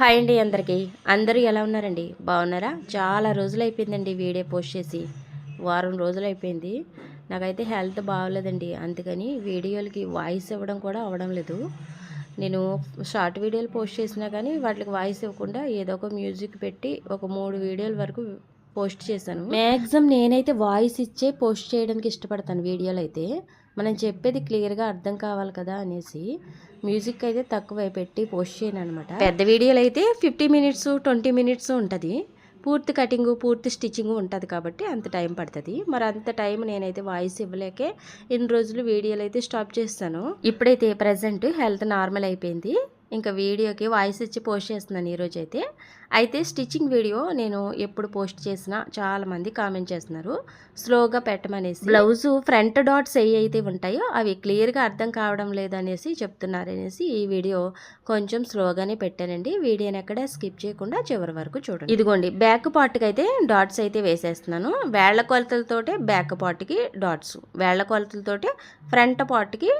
Hi అండి అందరికీ. అందరూ ఎలా ఉన్నారండి? బాగున్నారా? చాలా రోజులు అయిపోయిందండి వీడియో పోస్ట్ చేసి. వారం రోజులు అయిపోయింది. నాకైతే హెల్త్ బాగోలేదండి. అందుకని వీడియోలకి వాయిస్ ఇవ్వడం కూడా అవ్వడం లేదు. నేను షార్ట్ వీడియోలు పోస్ట్ చేసినా కానీ వాటికి వాయిస్ ఇవ్వకుండా ఏదో ఒక మ్యూజిక్ పెట్టి ఒక మూడు వీడియోల వరకు పోస్ట్ చేశాను. మ్యాక్సిమం నేనైతే వాయిస్ ఇచ్చే పోస్ట్ చేయడానికి ఇష్టపడతాను వీడియోలు అయితే. మనం చెప్పేది క్లియర్గా అర్థం కావాలి కదా అనేసి మ్యూజిక్ అయితే తక్కువ పెట్టి పోస్ట్ చేయను అనమాట పెద్ద వీడియోలు అయితే ఫిఫ్టీ మినిట్స్ ట్వంటీ మినిట్స్ ఉంటుంది. పూర్తి కటింగ్ పూర్తి స్టిచ్చింగ్ ఉంటుంది కాబట్టి అంత టైం పడుతుంది. మరి అంత టైం నేనైతే వాయిస్ ఇవ్వలేకే ఇన్ని రోజులు వీడియోలు అయితే స్టాప్ చేస్తాను. ఇప్పుడైతే ప్రజెంట్ హెల్త్ నార్మల్ అయిపోయింది. ఇంకా వీడియోకి వాయిస్ ఇచ్చి పోస్ట్ చేస్తున్నాను ఈరోజు అయితే అయితే స్టిచ్చింగ్ వీడియో నేను ఎప్పుడు పోస్ట్ చేసినా చాలా మంది కామెంట్ చేస్తున్నారు. స్లోగా పెట్టమనేసి బ్లౌజ్ ఫ్రంట్ డాట్స్ ఏ అయితే ఉంటాయో అవి క్లియర్గా అర్థం కావడం లేదనేసి చెప్తున్నారు అనేసి ఈ వీడియో కొంచెం స్లోగానే పెట్టానండి. వీడియోని ఎక్కడ స్కిప్ చేయకుండా చివరి వరకు చూడండి. ఇదిగోండి బ్యాక్ పార్ట్కి అయితే డాట్స్ అయితే వేసేస్తున్నాను. వేళ్ళ కొలతలతోటే బ్యాక్ పార్ట్కి డాట్స్ వేళ్ళ కొలతలతోటే ఫ్రంట్ పార్ట్కి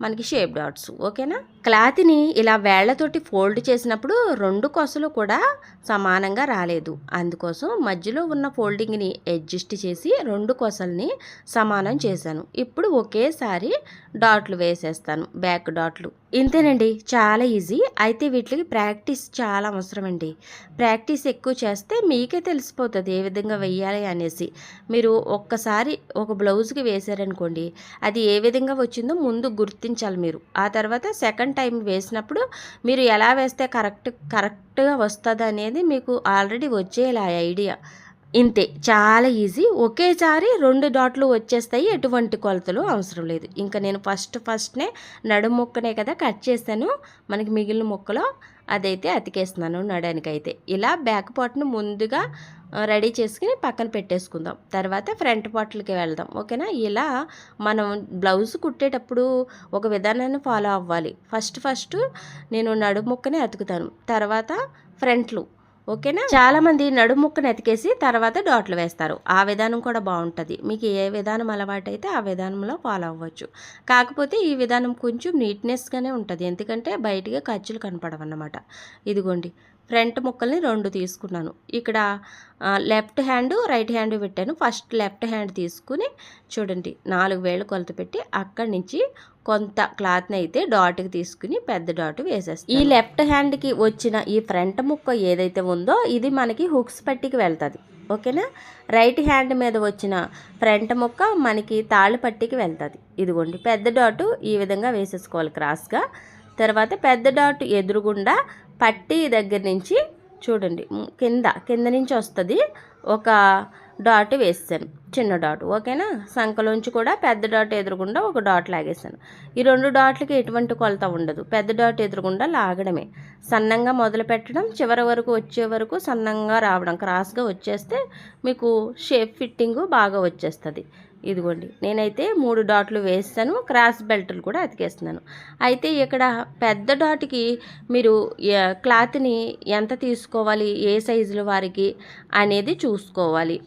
మనకి షేప్ డాట్స్ ఓకేనా? క్లాత్ని ఇలా వేళ్ళతోటి ఫోల్డ్ చేసినప్పుడు రెండు కొసలు కూడా సమానంగా రాలేదు. అందుకోసం మధ్యలో ఉన్న ఫోల్డింగ్ని అడ్జస్ట్ చేసి రెండు కొసల్ని సమానం చేశాను. ఇప్పుడు ఒకేసారి డాట్లు వేసేస్తాను బ్యాక్ డాట్లు. ఇంతేనండి చాలా ఈజీ. అయితే వీటికి ప్రాక్టీస్ చాలా అవసరం అండి ప్రాక్టీస్ ఎక్కువ చేస్తే మీకే తెలిసిపోతుంది ఏ విధంగా వెయ్యాలి అనేసి. మీరు ఒక్కసారి ఒక బ్లౌజ్కి వేశారనుకోండి అది ఏ విధంగా వచ్చిందో ముందు గుర్తించాలి మీరు. ఆ తర్వాత సెకండ్ టైం వేసినప్పుడు మీరు ఎలా వేస్తే కరెక్ట్ కరెక్ట్గా వస్తుంది అనేది మీకు ఆల్రెడీ వచ్చేయాలి ఆ ఐడియా. ఇంతే. చాలా ఈజీ. ఒకేసారి రెండు డాట్లు వచ్చేస్తాయి. ఎటువంటి కొలతలు అవసరం లేదు. ఇంకా నేను ఫస్ట్ ఫస్ట్నే నడుము ముక్కనే కదా కట్ చేశాను. మనకి మిగిలిన ముక్కలో అదైతే అతికేస్తున్నాను నడానికైతే. ఇలా బ్యాక్ పార్ట్ను ముందుగా రెడీ చేసుకుని పక్కన పెట్టేసుకుందాం. తర్వాత ఫ్రంట్ పార్ట్లకి వెళ్దాం. ఓకేనా? ఇలా మనం బ్లౌజ్ కుట్టేటప్పుడు ఒక విధానాన్ని ఫాలో అవ్వాలి. ఫస్ట్ ఫస్ట్ నేను నడుముక్కనే అతుకుతాను. తర్వాత ఫ్రంట్లు. ఓకేనా? చాలా మంది ఎతికేసి తర్వాత డాట్లు వేస్తారు. ఆ విధానం కూడా బాగుంటుంది. మీకు ఏ విధానం అలవాటైతే ఆ విధానంలో ఫాలో అవ్వచ్చు. కాకపోతే ఈ విధానం కొంచెం నీట్నెస్గానే ఉంటుంది. ఎందుకంటే బయటగా ఖర్చులు కనపడవన్నమాట. ఇదిగోండి. ఫ్రంట్ ముక్కల్ని రెండు తీసుకున్నాను. ఇక్కడ లెఫ్ట్ హ్యాండ్ రైట్ హ్యాండ్ పెట్టాను. ఫస్ట్ లెఫ్ట్ హ్యాండ్ తీసుకుని చూడండి నాలుగు వేలు కొలత పెట్టి అక్కడి నుంచి కొంత క్లాత్ని అయితే డాట్కి తీసుకుని పెద్ద డాట్ వేసేస్తాను. ఈ లెఫ్ట్ హ్యాండ్కి వచ్చిన ఈ ఫ్రంట్ ముక్క ఏదైతే ఉందో ఇది మనకి హుక్స్ పట్టికి వెళ్తుంది. ఓకేనా? రైట్ హ్యాండ్ మీద వచ్చిన ఫ్రంట్ ముక్క మనకి తాళ్ళు పట్టికి వెళ్తుంది. ఇదిగోండి పెద్ద డాటు ఈ విధంగా వేసేసుకోవాలి క్రాస్గా. తర్వాత పెద్ద డాట్ ఎదురుగుండా పట్టీ దగ్గర నుంచి చూడండి కింద కింద నుంచి వస్తుంది. ఒక డాట్ వేసాను చిన్న డాట్ ఓకేనా? సంఖలోంచి కూడా పెద్ద డాట్ ఎదురుగుండా ఒక డాట్ లాగేసాను. ఈ రెండు డాట్లకి ఎటువంటి కొలత ఉండదు. పెద్ద డాట్ ఎదురుగుండా లాగడమే. సన్నంగా మొదలు పెట్టడం చివరి వరకు వచ్చే వరకు సన్నంగా రావడం క్రాస్గా వచ్చేస్తే మీకు షేప్ ఫిట్టింగు బాగా వచ్చేస్తుంది. ఇదిగోండి. నేనైతే మూడు డాట్లు వేస్తాను. క్రాస్ బెల్ట్లు కూడా అతికేస్తున్నాను. అయితే ఇక్కడ పెద్ద డాట్కి మీరు క్లాత్ని ఎంత తీసుకోవాలి? ఏ సైజులు వారికి అనేది చూసుకోవాలి.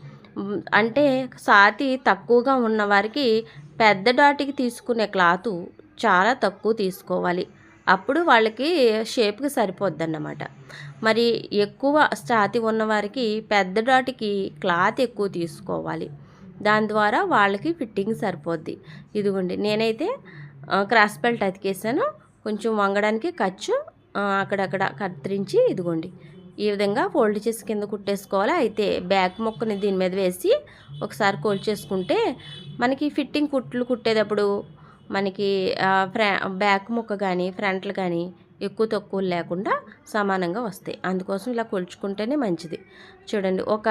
అంటే సాతి తక్కువగా ఉన్నవారికి పెద్ద డాట్కి తీసుకునే క్లాతు చాలా తక్కువ తీసుకోవాలి. అప్పుడు వాళ్ళకి షేప్కి సరిపోద్ది అన్నమాట మరి ఎక్కువ ఛాతి ఉన్నవారికి పెద్ద డాట్కి క్లాత్ ఎక్కువ తీసుకోవాలి. దాని ద్వారా వాళ్ళకి ఫిట్టింగ్ సరిపోద్ది. ఇదిగోండి నేనైతే క్రాస్ బెల్ట్ అతికేసాను. కొంచెం వంగడానికి ఖర్చు అక్కడక్కడ కత్తిరించి ఇదిగోండి. ఈ విధంగా ఫోల్డ్ చేసి కింద కుట్టేసుకోవాలి. అయితే బ్యాక్ మొక్కని దీని మీద వేసి ఒకసారి కోల్చేసుకుంటే మనకి ఫిట్టింగ్ కుట్లు కుట్టేటప్పుడు మనకి ఫ్రా బ్యాక్ ముక్క కానీ ఫ్రంట్లు కానీ ఎక్కువ తక్కువ లేకుండా సమానంగా వస్తాయి. అందుకోసం ఇలా కొలుచుకుంటేనే మంచిది. చూడండి ఒక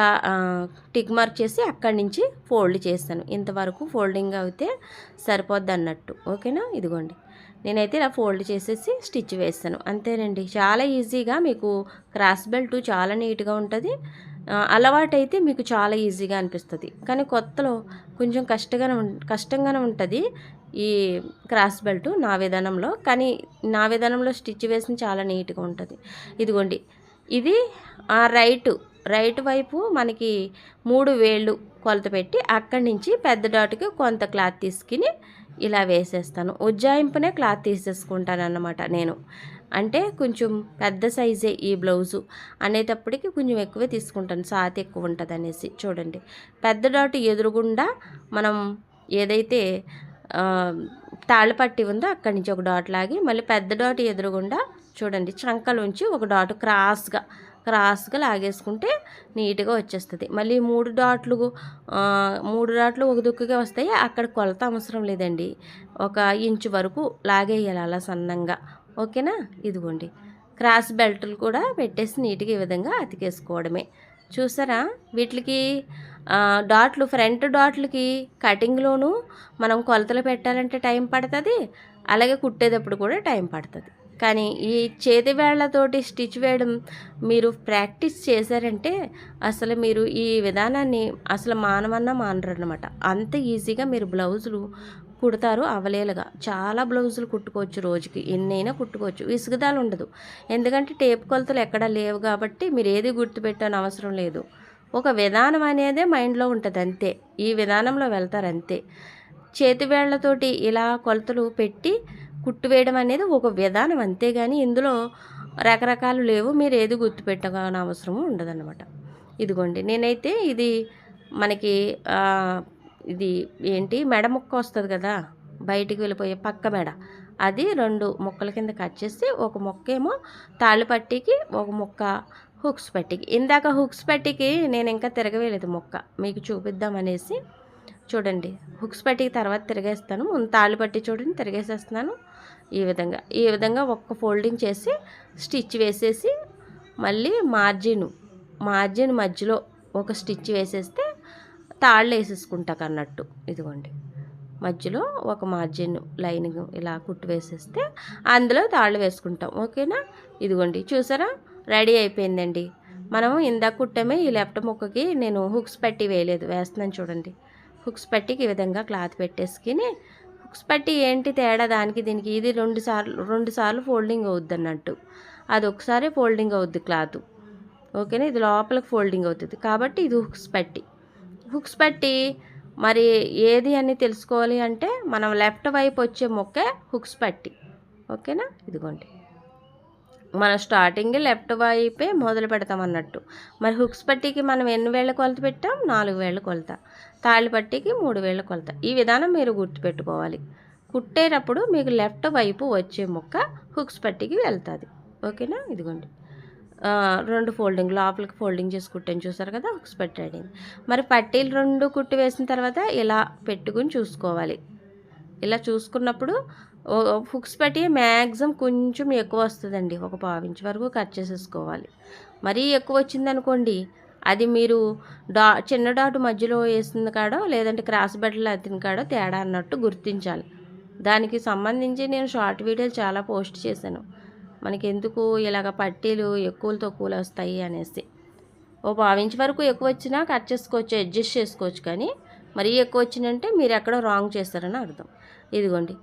టిక్ మార్క్ చేసి అక్కడి నుంచి ఫోల్డ్ చేస్తాను. ఇంతవరకు ఫోల్డింగ్ అయితే సరిపోద్ది అన్నట్టు ఓకేనా? ఇదిగోండి. నేనైతే ఇలా ఫోల్డ్ చేసేసి స్టిచ్ వేస్తాను. అంతేనండి. చాలా ఈజీగా మీకు క్రాస్ బెల్ట్ చాలా నీట్గా ఉంటుంది. అలవాటైతే మీకు చాలా ఈజీగా అనిపిస్తుంది. కానీ కొత్తలో కొంచెం కష్టంగానే కష్టంగానే ఉంటుంది. ఈ క్రాస్ బెల్ట్ నా విధానంలో కానీ నా విధానంలో స్టిచ్ వేసిన చాలా నీట్గా ఉంటుంది. ఇదిగోండి. ఇది ఆ రైట్ రైట్ వైపు మనకి మూడు వేళ్ళు కొలత పెట్టి అక్కడి నుంచి పెద్ద డాట్కి కొంత క్లాత్ తీసుకుని ఇలా వేసేస్తాను. ఉజ్జాయింపునే క్లాత్ తీసేసుకుంటాను అన్నమాట నేను. అంటే కొంచెం పెద్ద సైజే ఈ బ్లౌజు అనేటప్పటికి కొంచెం ఎక్కువే తీసుకుంటాను. సాతి ఎక్కువ ఉంటుంది అనేసి చూడండి. పెద్ద డాట్ ఎదురుగుండా మనం ఏదైతే తాళ్ళపట్టి ఉందో అక్కడి నుంచి ఒక డాట్ లాగి మళ్ళీ పెద్ద డాట్ ఎదురుగుండా చూడండి చంకలోంచి ఒక డాట్ క్రాస్గా క్రాస్గా లాగేసుకుంటే నీట్గా వచ్చేస్తుంది. మళ్ళీ మూడు డాట్లు మూడు డాట్లు ఒక దుక్కుగా వస్తాయి. అక్కడ కొలత అవసరం లేదండి. ఒక ఇంచు వరకు లాగేయాలి అలా సన్నంగా. ఓకేనా? ఇదిగోండి. క్రాస్ బెల్ట్లు కూడా పెట్టేసి నీట్గా ఈ విధంగా అతికేసుకోవడమే. చూసారా? వీటికి డాట్లు ఫ్రంట్ డాట్లకి కటింగ్లోను మనం కొలతలు పెట్టాలంటే టైం పడుతుంది. అలాగే కుట్టేటప్పుడు కూడా టైం పడుతుంది. కానీ ఈ చేతి వేళ్ళతోటి స్టిచ్ వేయడం మీరు ప్రాక్టీస్ చేశారంటే అసలు మీరు ఈ విధానాన్ని అసలు మానమన్నా మానరు అనమాట అంత ఈజీగా మీరు బ్లౌజులు కుడతారు అవలేలుగా. చాలా బ్లౌజులు కుట్టుకోవచ్చు రోజుకి. ఎన్నైనా కుట్టుకోవచ్చు. విసుగుదాలు ఉండదు. ఎందుకంటే టేప్ కొలతలు ఎక్కడా లేవు కాబట్టి మీరు ఏది గుర్తుపెట్టని అవసరం లేదు. ఒక విధానం అనేదే మైండ్లో ఉంటుంది అంతే. ఈ విధానంలో వెళ్తారు అంతే. చేతివేళ్ళతోటి ఇలా కొలతలు పెట్టి కుట్టు వేయడం అనేది ఒక విధానం అంతేగాని ఇందులో రకరకాలు లేవు. మీరు ఏది గుర్తుపెట్టగానే అవసరం ఉండదన్నమాట. ఇదిగోండి. నేనైతే ఇది మనకి ఇది ఏంటి? మెడ ముక్క వస్తుంది కదా? బయటికి వెళ్ళిపోయే పక్క మెడ. అది రెండు ముక్కల కింద కట్ చేసి ఒక ముక్క ఏమో తాళ్ళపట్టికి ఒక ముక్క హుక్స్ పట్టికి. ఇందాక హుక్స్ పట్టికి నేను ఇంకా తిరగవేయలేదు ముక్క. మీకు చూపిద్దామనేసి చూడండి. హుక్స్ పట్టికి తర్వాత తిరిగేస్తాను. ముందు తాళ్ళు పట్టి చూడండి తిరిగేసేస్తున్నాను. ఈ విధంగా. ఈ విధంగా ఒక్క ఫోల్డింగ్ చేసి స్టిచ్ వేసేసి మళ్ళీ మార్జిన్. మార్జిన్ మధ్యలో ఒక స్టిచ్ వేసేస్తే తాళ్ళు వేసేసుకుంటాక అన్నట్టు ఇదిగోండి. మధ్యలో ఒక మార్జిన్ లైనింగ్ ఇలా కుట్టు వేసేస్తే అందులో తాళ్ళు వేసుకుంటాం. ఓకేనా? ఇదిగోండి. చూసారా? రెడీ అయిపోయిందండి. మనము ఇందాక కుట్టామే ఈ లెఫ్ట్ ముక్కకి నేను హుక్స్ పెట్టి వేయలేదు. వేస్తున్నాను చూడండి. హుక్స్ పట్టికి ఈ విధంగా క్లాత్ పెట్టేసుకుని హుక్స్ పట్టి ఏంటి తేడా? దానికి దీనికి ఇది రెండు సార్లు రెండు సార్లు ఫోల్డింగ్ అవుద్ది అన్నట్టు అది ఒకసారి ఫోల్డింగ్ అవుద్ది క్లాత్. ఓకేనా? ఇది లోపలికి ఫోల్డింగ్ అవుతుంది. కాబట్టి ఇది హుక్స్ పట్టి. హుక్స్ పట్టి మరి ఏది అని తెలుసుకోవాలి అంటే మనం లెఫ్ట్ వైపు వచ్చే మొక్కే హుక్స్ పట్టి. ఓకేనా? ఇదిగోండి. మనం స్టార్టింగ్ లెఫ్ట్ వైపే మొదలు పెడతాం అన్నట్టు. మరి హుక్స్ పట్టీకి మనం ఎన్ని వేళ్ళ కొలత పెట్టాం? నాలుగు వేళ్ళ కొలత. తాళి పట్టీకి మూడు వేళ్ళ కొలత. ఈ విధానం మీరు గుర్తుపెట్టుకోవాలి. కుట్టేటప్పుడు మీకు లెఫ్ట్ వైపు వచ్చే మొక్క హుక్స్ పట్టికి వెళ్తుంది. ఓకేనా? ఇదిగోండి. రెండు ఫోల్డింగ్ లోపలికి ఫోల్డింగ్ చేసి కుట్టాను చూసారు కదా హుక్స్ పట్టి మరి పట్టీలు రెండు కుట్టి వేసిన తర్వాత ఇలా పెట్టుకుని చూసుకోవాలి. ఇలా చూసుకున్నప్పుడు హుక్స్ పెట్టి మ్యాక్సిమం కొంచెం ఎక్కువ వస్తుందండి. ఒక పావించి వరకు కట్ చేసేసుకోవాలి. మరీ ఎక్కువ వచ్చిందనుకోండి అది మీరు డా చిన్న డాటు మధ్యలో వేసింది కాడో లేదంటే క్రాస్ బెడ్డలు అతిని కాడో తేడా అన్నట్టు గుర్తించాలి. దానికి సంబంధించి నేను షార్ట్ వీడియోలు చాలా పోస్ట్ చేశాను. మనకి ఎందుకు ఇలాగ పట్టీలు ఎక్కువలు తక్కువలు వస్తాయి అనేసి. ఓ పావించి వరకు ఎక్కువ వచ్చినా కట్ చేసుకోవచ్చు అడ్జస్ట్ చేసుకోవచ్చు కానీ మరీ ఎక్కువ వచ్చినంటే మీరు ఎక్కడో రాంగ్ చేస్తారని అర్థం. ఇదిగోండి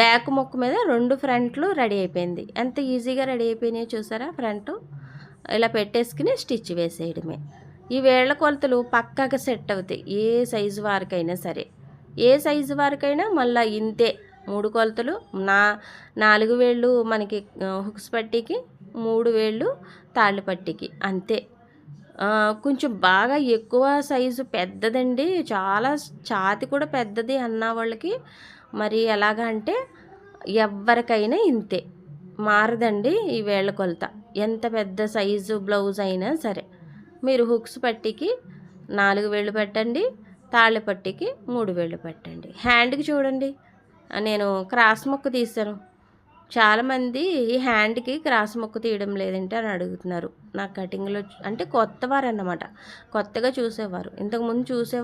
బ్యాక్ మొక్క మీద రెండు ఫ్రంట్లు రెడీ అయిపోయింది. ఎంత ఈజీగా రెడీ అయిపోయినాయో చూసారా ఫ్రంట్? ఇలా పెట్టేసుకుని స్టిచ్ వేసేయడమే. ఈ వేళ్ళ కొలతలు పక్కాగా సెట్ అవుతాయి ఏ సైజు వారికైనా సరే. ఏ సైజు వారికైనా మళ్ళీ ఇంతే. మూడు కొలతలు. నా నాలుగు వేళ్ళు మనకి హుక్స్ పట్టీకి మూడు వేళ్ళు తాళ్ళు పట్టీకి. అంతే. కొంచెం బాగా ఎక్కువ సైజు పెద్దదండి. చాలా ఛాతి కూడా పెద్దది అన్న వాళ్ళకి. మరి ఎలాగా అంటే ఎవరికైనా ఇంతే. మారదండి ఈ వేళ్ళ కొలత. ఎంత పెద్ద సైజు బ్లౌజ్ అయినా సరే. మీరు హుక్స్ పట్టికి నాలుగు వేళ్ళు పెట్టండి తాళ్ళ పట్టికి మూడు వేళ్ళు పెట్టండి. హ్యాండ్కి చూడండి. నేను క్రాస్ మొక్క తీశాను. చాలామంది ఈ హ్యాండ్కి క్రాస్ మొక్క తీయడం లేదంటే అని అడుగుతున్నారు. నా కటింగ్లో అంటే కొత్తవారు అన్నమాట కొత్తగా చూసేవారు. ఇంతకుముందు చూసే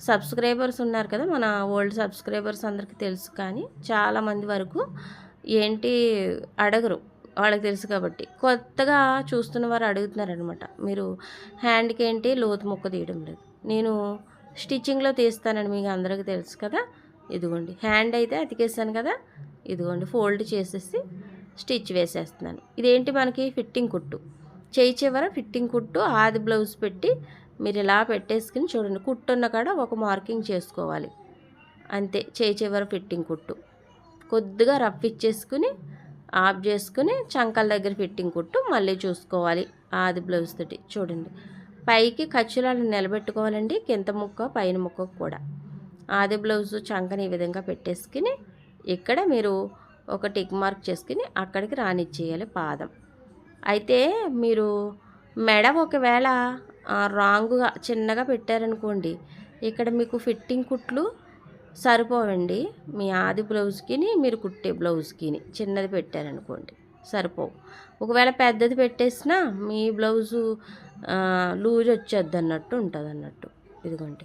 సబ్స్క్రైబర్స్ ఉన్నారు కదా మన ఓల్డ్ సబ్స్క్రైబర్స్ అందరికీ తెలుసు కానీ చాలామంది వరకు ఏంటి అడగరు. వాళ్ళకి తెలుసు కాబట్టి. కొత్తగా చూస్తున్న వారు అడుగుతున్నారనమాట మీరు హ్యాండ్కి ఏంటి లోతు మొక్క తీయడం లేదు. నేను స్టిచ్చింగ్లో తీస్తానని మీకు అందరికీ తెలుసు కదా. ఇదిగోండి. హ్యాండ్ అయితే అతికేసాను కదా. ఇదిగోండి ఫోల్డ్ చేసేసి స్టిచ్ వేసేస్తున్నాను. ఇదేంటి మనకి? ఫిట్టింగ్ కుట్టు. చేయి చివర ఫిట్టింగ్ కుట్టు ఆది బ్లౌజ్ పెట్టి మీరు ఇలా పెట్టేసుకుని చూడండి. కుట్టు ఉన్న కాడ ఒక మార్కింగ్ చేసుకోవాలి. అంతే చేయి చివర ఫిట్టింగ్ కుట్టు. కొద్దిగా రఫ్ ఇచ్చేసుకుని ఆఫ్ చేసుకుని చంకల దగ్గర ఫిట్టింగ్ కుట్టు మళ్ళీ చూసుకోవాలి. ఆది బ్లౌజ్ తోటి చూడండి. పైకి ఖర్చులను నిలబెట్టుకోవాలండి కింద ముక్క పైన ముక్క కూడా. ఆది బ్లౌజ్ చంకని ఈ విధంగా పెట్టేసుకుని ఇక్కడ మీరు ఒక టిక్ మార్క్ చేసుకుని అక్కడికి రానిచ్చేయాలి పాదం. అయితే మీరు మెడ ఒకవేళ ఆ, రాంగుగా చిన్నగా పెట్టారనుకోండి ఇక్కడ మీకు ఫిట్టింగ్ కుట్లు సరిపోవండి. మీ ఆది బ్లౌజ్కిని మీరు కుట్టే బ్లౌజ్కిని చిన్నది పెట్టారనుకోండి సరిపోవు. ఒకవేళ పెద్దది పెట్టేసినా మీ బ్లౌజు లూజ్ వచ్చేద్ది అన్నట్టు ఉంటుంది అన్నట్టు ఇదిగోండి.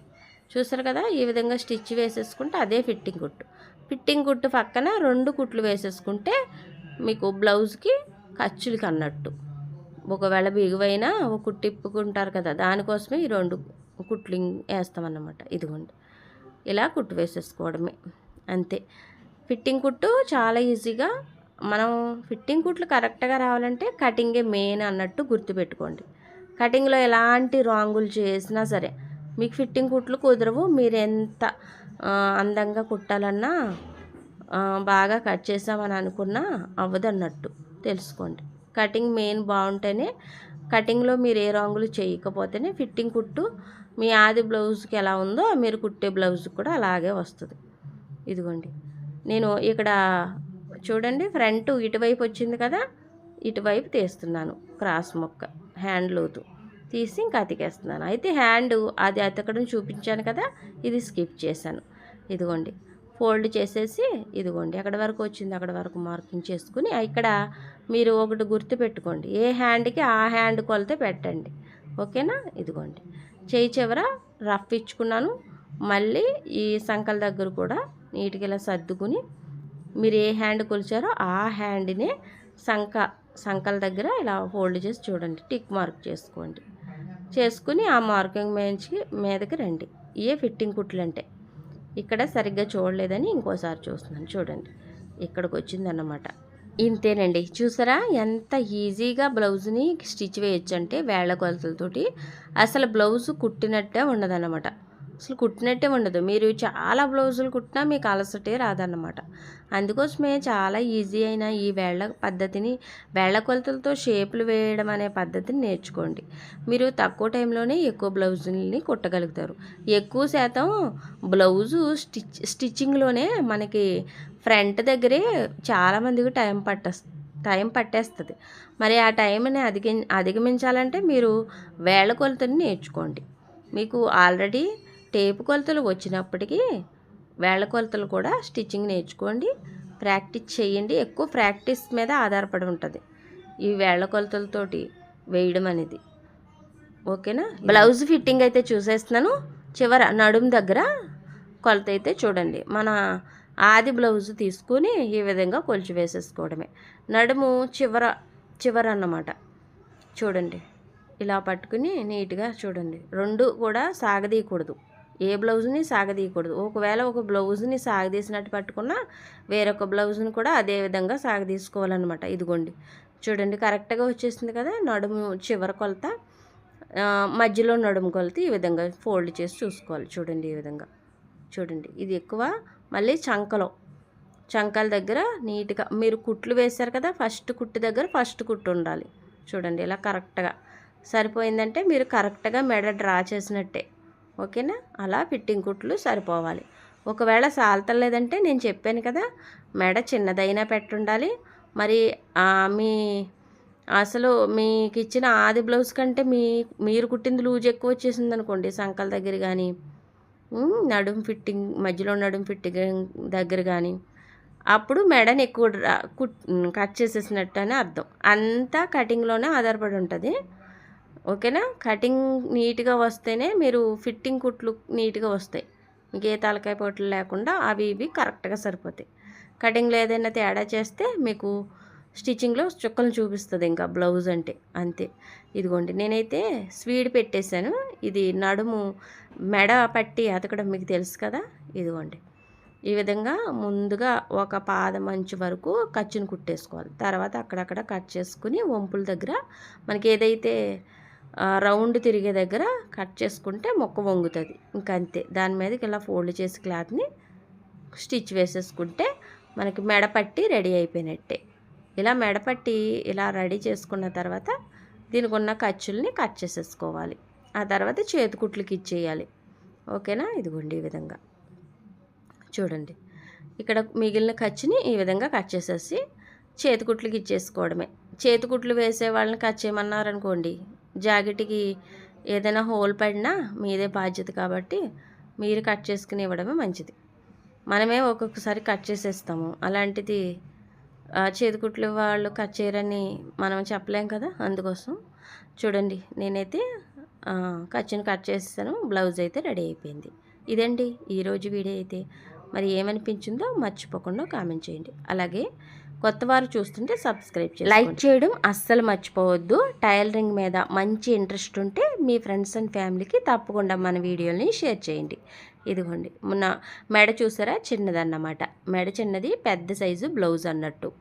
చూసారు కదా? ఈ విధంగా స్టిచ్ వేసేసుకుంటే అదే ఫిట్టింగ్ కుట్టు. ఫిట్టింగ్ కుట్టు పక్కన రెండు కుట్లు వేసేసుకుంటే మీకు బ్లౌజ్కి ఖర్చులకి అన్నట్టు ఒకవేళ బిగువైనా ఒక కుట్టు ఇప్పుకుంటారు కదా దానికోసమే ఈ రెండు కుట్లు వేస్తామన్నమాట. ఇదిగోండి. ఇలా కుట్టు వేసేసుకోవడమే. అంతే. ఫిట్టింగ్ కుట్టు చాలా ఈజీగా మనం ఫిట్టింగ్ కుట్లు కరెక్ట్గా రావాలంటే కటింగే మెయిన్ అన్నట్టు గుర్తుపెట్టుకోండి. కటింగ్లో ఎలాంటి రాంగులు చేసినా సరే మీకు ఫిట్టింగ్ కుట్లు కుదరవు. మీరు ఎంత అందంగా కుట్టాలన్నా బాగా కట్ చేసామని అనుకున్నా అవ్వదన్నట్టు తెలుసుకోండి. కటింగ్ మెయిన్ బాగుంటేనే కటింగ్లో మీరు ఏ రాంగులు చేయకపోతేనే ఫిట్టింగ్ కుట్టు మీ ఆది బ్లౌజ్కి ఎలా ఉందో మీరు కుట్టే బ్లౌజ్ కూడా అలాగే వస్తుంది. ఇదిగోండి. నేను ఇక్కడ చూడండి ఫ్రంట్ ఇటువైపు వచ్చింది కదా ఇటువైపు తీస్తున్నాను క్రాస్ మొక్క హ్యాండ్ లోతు. తీసి ఇంకా అతికేస్తున్నాను. అయితే హ్యాండ్ అది అతకడం చూపించాను కదా ఇది స్కిప్ చేశాను. ఇదిగోండి ఫోల్డ్ చేసేసి ఇదిగోండి ఎక్కడ వరకు వచ్చింది అక్కడ వరకు మార్కింగ్ చేసుకుని ఇక్కడ మీరు ఒకటి గుర్తు పెట్టుకోండి. ఏ హ్యాండ్కి ఆ హ్యాండ్ కొలత పెట్టండి. ఓకేనా? ఇదిగోండి చేయి చివర రఫ్ ఇచ్చుకున్నాను. మళ్ళీ ఈ సంకల దగ్గర కూడా నీట్గా ఇలా సర్దుకుని మీరు ఏ హ్యాండ్ కొలిచారో ఆ హ్యాండ్నే సంక సంకల దగ్గర ఇలా హోల్డ్ చేసి చూడండి. టిక్ మార్క్ చేసుకోండి. చేసుకుని ఆ మార్కింగ్ మేంచి మీదకి రండి. ఏ ఫిట్టింగ్ కుట్లు అంటే ఇక్కడ సరిగ్గా చూడలేదని ఇంకోసారి చూస్తున్నాను. చూడండి. ఇక్కడికి వచ్చిందన్నమాట. ఇంతేనండి. చూసారా? ఎంత ఈజీగా బ్లౌజ్ని స్టిచ్ వేయచ్చు అంటే వేళ్ళ కొలతలతోటి. అసలు బ్లౌజ్ కుట్టినట్టే ఉండదన్నమాట. అసలు కుట్టినట్టే ఉండదు. మీరు చాలా బ్లౌజులు కుట్టినా మీకు అలసటే రాదన్నమాట. అందుకోసమే చాలా ఈజీ అయిన ఈ వేళ్ళ పద్ధతిని వేళ్ళ కొలతలతో షేపులు వేయడం అనే పద్ధతిని నేర్చుకోండి. మీరు తక్కువ టైంలోనే ఎక్కువ బ్లౌజుల్ని కుట్టగలుగుతారు. ఎక్కువ శాతం బ్లౌజు స్టిచ్ స్టిచ్చింగ్లోనే మనకి ఫ్రంట్ దగ్గరే చాలామందికి టైం పట్టేస్తుంది టైం పట్టేస్తుంది. మరి ఆ టైంని అధిగ అధిగమించాలంటే మీరు వేళ కొలతని నేర్చుకోండి. మీకు ఆల్రెడీ టేపు కొలతలు వచ్చినప్పటికీ వేళ్ళ కొలతలు కూడా స్టిచ్చింగ్ నేర్చుకోండి. ప్రాక్టీస్ చేయండి. ఎక్కువ ప్రాక్టీస్ మీద ఆధారపడి ఉంటుంది. ఈ వేళ్ళ కొలతలతోటి వేయడం అనేది. ఓకేనా? బ్లౌజ్ ఫిట్టింగ్ అయితే చూసేస్తున్నాను. చివర నడుము దగ్గర కొలత అయితే చూడండి. మన ఆది బ్లౌజ్ తీసుకుని ఈ విధంగా కొలిచి వేసేసుకోవడమే. నడుము చివర చివర అన్నమాట. చూడండి. ఇలా పట్టుకుని నీట్గా చూడండి. రెండు కూడా సాగదీయకూడదు. ఏ బ్లౌజ్ని సాగదీయకూడదు. ఒకవేళ ఒక బ్లౌజ్ని సాగదీసినట్టు పట్టుకున్నా వేరొక బ్లౌజ్ని కూడా అదే విధంగా సాగదీసుకోవాలన్నమాట. ఇదిగోండి. చూడండి కరెక్ట్గా వచ్చేసింది కదా నడుము చివర కొలత. మధ్యలో నడుము కొలత ఈ విధంగా ఫోల్డ్ చేసి చూసుకోవాలి. చూడండి ఈ విధంగా. చూడండి ఇది ఎక్కువ మళ్ళీ చంకలో. చంకల దగ్గర నీట్గా మీరు కుట్లు వేశారు కదా ఫస్ట్ కుట్టు దగ్గర ఫస్ట్ కుట్టు ఉండాలి. చూడండి ఇలా కరెక్ట్గా. సరిపోయిందంటే మీరు కరెక్ట్గా మెడ డ్రా చేసినట్టే. ఓకేనా? అలా ఫిట్టింగ్ కుట్లు సరిపోవాలి. ఒకవేళ సాల్తలేదంటే నేను చెప్పాను కదా మెడ చిన్నదైనా పెట్టుండాలి. మరి మీ అసలు మీకు ఇచ్చిన ఆది బ్లౌజ్ కంటే మీ మీరు కుట్టింది లూజ్ ఎక్కువ వచ్చేసింది అనుకోండి సంకల దగ్గర కానీ నడుం ఫిట్టింగ్ మధ్యలో నడుం ఫిట్టింగ్ దగ్గర కానీ అప్పుడు మెడని ఎక్కువ కుట్ కట్ చేసేసినట్టు అని అర్థం. అంతా కటింగ్లోనే ఆధారపడి ఉంటుంది. ఓకేనా? కటింగ్ నీట్గా వస్తేనే మీరు ఫిట్టింగ్ కుట్లు నీట్గా వస్తాయి. మీకు ఏ తలకాయ పొట్లు లేకుండా అవి ఇవి కరెక్ట్గా సరిపోతాయి. కటింగ్లో ఏదైనా తేడా చేస్తే మీకు స్టిచ్చింగ్లో చుక్కలు చూపిస్తుంది ఇంకా బ్లౌజ్ అంటే. అంతే. ఇదిగోండి నేనైతే స్వీడ్ పెట్టేశాను. ఇది నడుము మెడ పట్టి అతకడం మీకు తెలుసు కదా? ఇదిగోండి. ఈ విధంగా ముందుగా ఒక పాదం అంచు వరకు ఖర్చుని కుట్టేసుకోవాలి. తర్వాత అక్కడక్కడ కట్ చేసుకుని వంపుల దగ్గర మనకి ఏదైతే రౌండ్ తిరిగే దగ్గర కట్ చేసుకుంటే మొక్క వంగుతుంది. ఇంకంతే. అంతే దాని మీదకి ఇలా ఫోల్డ్ చేసి క్లాత్ని స్టిచ్ వేసేసుకుంటే మనకి మెడపట్టి రెడీ అయిపోయినట్టే. ఇలా మెడపట్టి ఇలా రెడీ చేసుకున్న తర్వాత దీనికి ఉన్న ఖర్చుల్ని కట్ చేసేసుకోవాలి. ఆ తర్వాత చేతికుట్లకి ఇచ్చేయాలి. ఓకేనా? ఇదిగోండి ఈ విధంగా. చూడండి. ఇక్కడ మిగిలిన ఖర్చుని ఈ విధంగా కట్ చేసేసి చేతికుట్లకి ఇచ్చేసుకోవడమే. చేతికుట్లు వేసే వాళ్ళని కట్ చేయమన్నారనుకోండి జాకెట్కి ఏదైనా హోల్ పడినా మీదే బాధ్యత కాబట్టి మీరు కట్ చేసుకుని ఇవ్వడమే మంచిది. మనమే ఒక్కొక్కసారి కట్ చేసేస్తాము. అలాంటిది చేతికుట్లు వాళ్ళు కట్ చేయరని మనం చెప్పలేం కదా అందుకోసం. చూడండి నేనైతే కచ్చిన కట్ చేస్తాను బ్లౌజ్ అయితే రెడీ అయిపోయింది. ఇదండి ఈరోజు వీడియో అయితే మరి ఏమనిపించిందో మర్చిపోకుండా కామెంట్ చేయండి. అలాగే కొత్త వారు చూస్తుంటే సబ్స్క్రైబ్ చేయండి లైక్ చేయడం అస్సలు మర్చిపోవద్దు. టైలరింగ్ మీద మంచి ఇంట్రెస్ట్ ఉంటే మీ ఫ్రెండ్స్ అండ్ ఫ్యామిలీకి తప్పకుండా మన వీడియోని షేర్ చేయండి. ఇదిగోండి మొన్న మెడ చూసారా? చిన్నదన్నమాట. మెడ చిన్నది పెద్ద సైజు బ్లౌజ్ అన్నట్టు.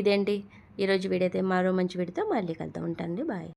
ఇదేంటి? ఈరోజు వీడియో అయితే మరో మంచి వీడియోతో మళ్ళీ కలుద్దాం. ఉంటానండి బాయ్